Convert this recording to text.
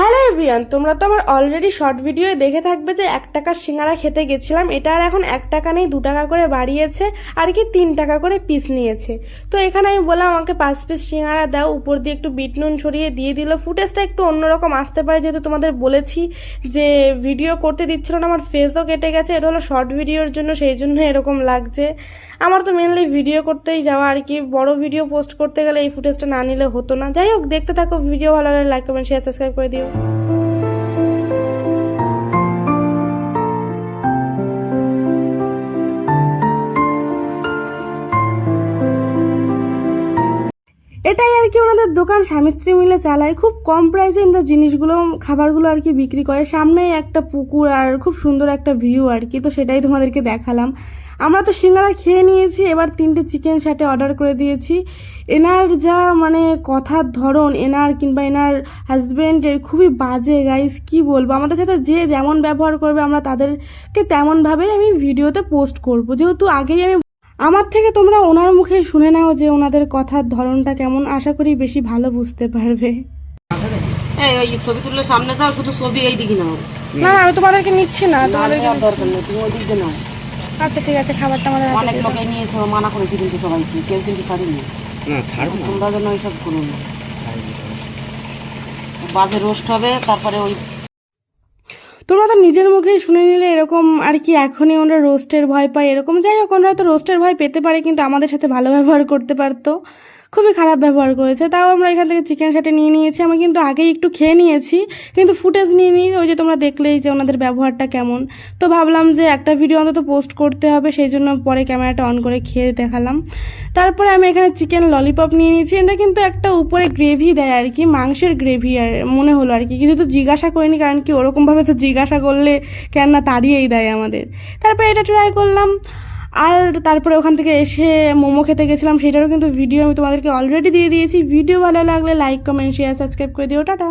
Hello everyone তোমরা তো আমার অলরেডি শর্ট ভিডিওয়ে দেখে থাকবে যে এক টাকার সিঙ্গারা খেতে গেছিলাম। এটা আর এখন এক টাকা নেই, দু টাকা করে বাড়িয়েছে আর কি তিন টাকা করে পিস নিয়েছে। তো এখানে আমি বললাম, আমাকে পাঁচ পিস সিঙ্গারা দাও। উপর দিয়ে একটু বিট নুন ছড়িয়ে দিয়ে দিল। ফুটেজটা একটু অন্যরকম আসতে পারে, যেহেতু তোমাদের বলেছি যে ভিডিও করতে দিচ্ছিল না, আমার ফেসও কেটে গেছে। এটা হলো শর্ট ভিডিওর জন্য, সেই জন্য এরকম লাগছে। আমার তো মেনলি ভিডিও করতেই যাওয়া আর কি। বড় ভিডিও পোস্ট করতে গেলে এই ফুটেজটা না নিলে হতো না। যাই হোক, দেখতে থাকো। ভিডিও ভালো লাগলে লাইক কমেন্ট শেয়ার সাবস্ক্রাইব করে দিও। এটাই আর কি ওনাদের দোকান। স্বামী স্ত্রী মিলে চালায়। খুব কম প্রাইসে ইন্দ্র জিনিসগুলো, খাবারগুলো আর কি বিক্রি করে। সামনেই একটা পুকুর আর খুব সুন্দর একটা ভিউ আর কি। তো সেটাই তোমাদেরকে দেখালাম। আমরা তো সিঙ্গারা খেয়ে নিয়েছি, এবার তিনটে চিকেন সাথে অর্ডার করে দিয়েছি। এনার যা মানে কথার ধরন, এনার কিংবা এনার হাজব্যান্ডের খুবই বাজে গাইস কি বলব? আমাদের সাথে যে যেমন ব্যবহার করবে, আমরা তাদেরকে তেমনভাবেই আমি ভিডিওতে পোস্ট করব। যেহেতু আগেই আমি আমার থেকে তোমরা ওনার মুখে শুনে নাও যে ওনাদের কথার ধরনটা কেমন। আশা করি বেশি ভালো বুঝতে পারবে। এই ওই ছবি তুললে সামনে যাও শুধু ছবি এই দিকে নাও। না আমি তোমাদেরকে নিচ্ছি না তোমাদেরকে দরকার নেই তুমি ওই দিকে নাও। আচ্ছা ঠিক আছে খাবারটা আমাদের অনেক লোকে নিয়েছে মানা করেছি কিন্তু সবাইকে কেউ কিন্তু ছাড়িনি। না ছাড়বো না। তোমরা যেন ওইসব করো না। না। বাজে রোস্ট হবে তারপরে ওই তোমরা তো নিজের মুখেই শুনে নিলে এরকম আর কি এখনই ওনারা রোস্টের ভয় পায়, এরকম। যাই হোক, ওরা তো রোস্টের ভয় পেতে পারে, কিন্তু আমাদের সাথে ভালো ব্যবহার করতে পারতো। খুবই খারাপ ব্যবহার করেছে। তাও আমরা এখান থেকে চিকেন সাথে নিয়ে নিয়েছি। আমি কিন্তু আগেই একটু খেয়ে নিয়েছি, কিন্তু ফুটেজ নিয়ে নিই, ওই যে তোমরা দেখলেই যে ওনাদের ব্যবহারটা কেমন। তো ভাবলাম যে একটা ভিডিও অন্তত পোস্ট করতে হবে, সেই জন্য পরে ক্যামেরাটা অন করে খেয়ে দেখালাম। তারপরে আমি এখানে চিকেন ললিপপ নিয়ে নিয়েছি। এটা কিন্তু একটা উপরে গ্রেভি দেয় আর কি, মাংসের গ্রেভি আর মনে হলো আর কি। কিন্তু তো জিজ্ঞাসা করিনি, কারণ কি ওরকমভাবে তো জিজ্ঞাসা করলে কেন না তাড়িয়েই দেয় আমাদের। তারপরে এটা ট্রাই করলাম। আর তারপরে ওখান থেকে এসে মোমো খেতে গেছিলাম, সেটারও কিন্তু ভিডিও আমি তোমাদেরকে অলরেডি দিয়ে দিয়েছি। ভিডিও ভালো লাগলে লাইক কমেন্ট শেয়ার সাবস্ক্রাইব করে দিও। টাটা।